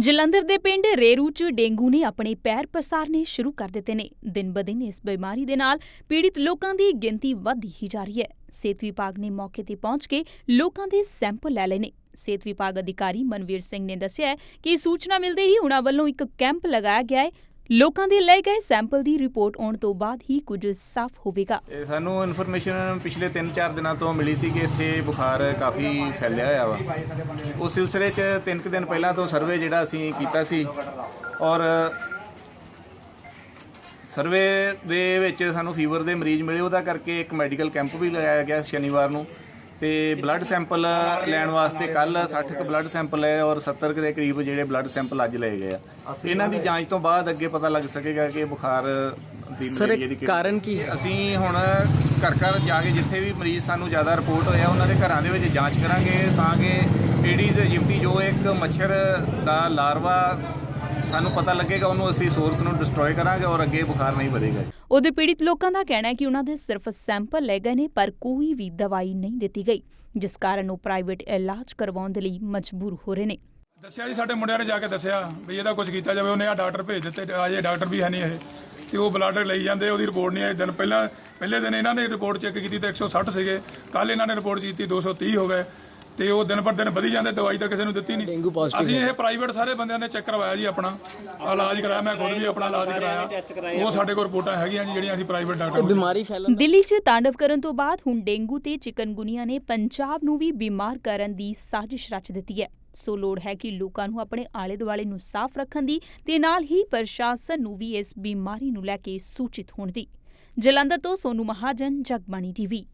ਜਲੰਧਰ ਦੇ ਪਿੰਡ ਰੇਰੂ 'ਚ ਡੇਂਗੂ ਨੇ ਆਪਣੇ ਪੈਰ ਪਸਾਰਨੇ ਸ਼ੁਰੂ ਕਰ ਦਿੱਤੇ ਨੇ। ਦਿਨ-ਬਦਿਨ ਇਸ ਬਿਮਾਰੀ ਦੇ ਨਾਲ ਪੀੜਿਤ ਲੋਕਾਂ ਦੀ ਗਿਣਤੀ ਵਧਦੀ ਹੀ ਜਾ ਰਹੀ ਹੈ। ਸਿਹਤ ਵਿਭਾਗ ਨੇ ਮੌਕੇ ਤੇ ਪਹੁੰਚ ਕੇ ਲੋਕਾਂ ਦੇ ਸੈਂਪਲ ਲੈ ਲਏ ਨੇ। ਸਿਹਤ ਵਿਭਾਗ ਅਧਿਕਾਰੀ ਮਨਵੀਰ ਸਿੰਘ ਨੇ ਦੱਸਿਆ ਕਿ ਸੂਚਨਾ ਮਿਲਦੇ ਹੀ ਉਹਨਾਂ ਵੱਲੋਂ ਇੱਕ ਕੈਂਪ ਲਗਾਇਆ ਗਿਆ ਹੈ ਲੋਕਾਂ ਦੇ ਲਏ ਗਏ ਸੈਂਪਲ ਦੀ ਰਿਪੋਰਟ ਆਉਣ ਤੋਂ ਬਾਅਦ ਹੀ ਕੁਝ ਸਾਫ਼ ਹੋਵੇਗਾ। ਇਹ ਸਾਨੂੰ ਇਨਫੋਰਮੇਸ਼ਨ ਪਿਛਲੇ 3-4 ਦਿਨਾਂ ਤੋਂ ਮਿਲੀ ਸੀ ਕਿ ਇੱਥੇ ਬੁਖਾਰ ਕਾਫੀ ਫੈਲਿਆ ਹੋਇਆ ਵਾ। ਉਸ ਸਿਲਸਿਲੇ 'ਚ ਤਿੰਨ ਕੁ ਦਿਨ ਪਹਿਲਾਂ ਤੋਂ ਸਰਵੇ ਜਿਹੜਾ ਅਸੀਂ ਕੀਤਾ ਸੀ ਔਰ ਸਰਵੇ ਦੇ ਵਿੱਚ ਸਾਨੂੰ ਫੀਵਰ ਦੇ ਮਰੀਜ਼ ਮਿਲੇ। ਉਹਦਾ ਕਰਕੇ ਇੱਕ ਮੈਡੀਕਲ ਕੈਂਪ ਵੀ ਲਗਾਇਆ ਗਿਆ ਸ਼ਨੀਵਾਰ ਨੂੰ। ਤੇ ਬਲੱਡ ਸੈਂਪਲ ਲੈਣ ਵਾਸਤੇ ਕੱਲ 60 ਕੁ ਬਲੱਡ ਸੈਂਪਲ ਹੈ ਔਰ 70 ਕੁ ਦੇ ਕਰੀਬ ਜਿਹੜੇ ਬਲੱਡ ਸੈਂਪਲ ਅੱਜ ਲਏ ਗਏ ਆ। ਇਹਨਾਂ ਦੀ ਜਾਂਚ ਤੋਂ ਬਾਅਦ ਅੱਗੇ ਪਤਾ ਲੱਗ ਸਕੇਗਾ ਕਿ ਬੁਖਾਰ ਦੀ ਸਰ ਮਲੇਰੀਆ ਦੀ ਕਿਹੜੀ- ਕਾਰਨ ਕੀ ਹੈ? ਅਸੀਂ ਹੁਣ ਘਰ ਘਰ ਜਾ ਕੇ ਜਿੱਥੇ ਵੀ ਮਰੀਜ਼ ਸਾਨੂੰ ਜ਼ਿਆਦਾ ਰਿਪੋਰਟ ਹੋਇਆ ਉਹਨਾਂ ਦੇ ਘਰਾਂ ਦੇ ਵਿੱਚ ਜਾਂਚ ਕਰਾਂਗੇ ਤਾਂ ਕਿ ਏਡੀਜ਼ ਜਿਪਟੀ ਜੋ ਇੱਕ ਮੱਛਰ ਦਾ ਲਾਰਵਾ ਸਾਨੂੰ ਪਤਾ ਲੱਗੇਗਾ ਉਹਨੂੰ ਅਸੀਂ ਸੋਰਸ ਨੂੰ ਡਿਸਟਰੋਏ ਕਰਾਂਗੇ ਔਰ ਅੱਗੇ ਬੁਖਾਰ ਨਹੀਂ ਵਧੇਗਾ। ਉਧਰ ਪੀੜਿਤ ਲੋਕਾਂ ਦਾ ਕਹਿਣਾ ਹੈ ਕਿ ਉਹਨਾਂ ਦੇ ਸਿਰਫ ਸੈਂਪਲ ਲਏ ਗਏ ਨੇ ਪਰ ਕੋਈ ਵੀ ਦਵਾਈ ਨਹੀਂ ਦਿੱਤੀ ਗਈ ਜਿਸ ਕਾਰਨ ਉਹ ਪ੍ਰਾਈਵੇਟ ਇਲਾਜ ਕਰਵਾਉਣ ਦੇ ਲਈ ਮਜਬੂਰ ਹੋ ਰਹੇ ਨੇ। ਦੱਸਿਆ ਜੀ ਸਾਡੇ ਮੁੰਡਿਆਂ ਨੇ ਜਾ ਕੇ ਦੱਸਿਆ ਵੀ ਇਹਦਾ ਕੁਝ ਕੀਤਾ ਜਾਵੇ ਉਹਨੇ ਆ ਡਾਕਟਰ ਭੇਜ ਦਿੱਤੇ ਅਜੇ ਡਾਕਟਰ ਵੀ ਹੈ ਨਹੀਂ ਇਹ ਤੇ ਉਹ ਬਲੱਡ ਲਈ ਜਾਂਦੇ ਉਹਦੀ ਰਿਪੋਰਟ ਨਹੀਂ ਆਈ। ਦਿਨ ਪਹਿਲਾਂ ਪਹਿਲੇ ਦਿਨ ਇਹਨਾਂ ਨੇ ਰਿਪੋਰਟ ਚੈੱਕ ਕੀਤੀ ਤਾਂ 160 ਸੀਗੇ ਕੱਲ ਇਹਨਾਂ ਨੇ ਰਿਪੋਰਟ ਕੀਤੀ 230 ਹੋ ਗਏ। ਤੇ ਉਹ ਦਿਨ ਪਰ ਦਿਨ ਵਧੀ ਜਾਂਦੇ ਦਵਾਈ ਤਾਂ ਕਿਸੇ ਨੂੰ ਦਿੱਤੀ ਡੇਂਗੂ ਨਹੀਂ positive ਅਸੀਂ ਇਹ ਪ੍ਰਾਈਵੇਟ ਸਾਰੇ ਬੰਦਿਆਂ ਨੇ ਚੈੱਕ ਕਰਵਾਇਆ ਜੀ ਆਪਣਾ। ਇਲਾਜ ਕਰਾਇਆ ਮੈਂ ਖੁਦ ਵੀ ਆਪਣਾ ਇਲਾਜ ਕਰਾਇਆ। ਉਹ ਸਾਡੇ ਕੋਲ ਰਿਪੋਰਟਾਂ ਹੈਗੀਆਂ ਜੀ ਜਿਹੜੀਆਂ ਅਸੀਂ ਪ੍ਰਾਈਵੇਟ ਡਾਕਟਰ ਬਿਮਾਰੀ ਫੈਲਣ ਦਿੱਲੀ 'ਚ ਤਾਂਡਵ ਕਰਨ ਤੋਂ ਬਾਅਦ ਹੁਣ ਡੇਂਗੂ ਤੇ ਚਿਕਨਗੁਨੀਆ ਨੇ ਪੰਜਾਬ ਨੂੰ ਵੀ ਬਿਮਾਰ ਕਰਨ ਦੀ ਸਾਜ਼ਿਸ਼ ਰਚ ਦਿੱਤੀ ਹੈ। ਸੋ ਲੋੜ ਹੈ ਕਿ ਲੋਕਾਂ ਨੂੰ ਆਪਣੇ ਆਲੇ-ਦੁਆਲੇ ਨੂੰ ਸਾਫ਼ ਰੱਖਣ ਦੀ ਤੇ ਨਾਲ ਹੀ ਪ੍ਰਸ਼ਾਸਨ ਨੂੰ ਵੀ ਇਸ ਬਿਮਾਰੀ ਨੂੰ ਲੈ ਕੇ ਸੂਚਿਤ ਹੋਣ ਦੀ। ਜਲੰਧਰ ਤੋਂ ਸੋਨੂ ਮਹਾਜਨ ਜਗਬਾਣੀ ਟੀਵੀ।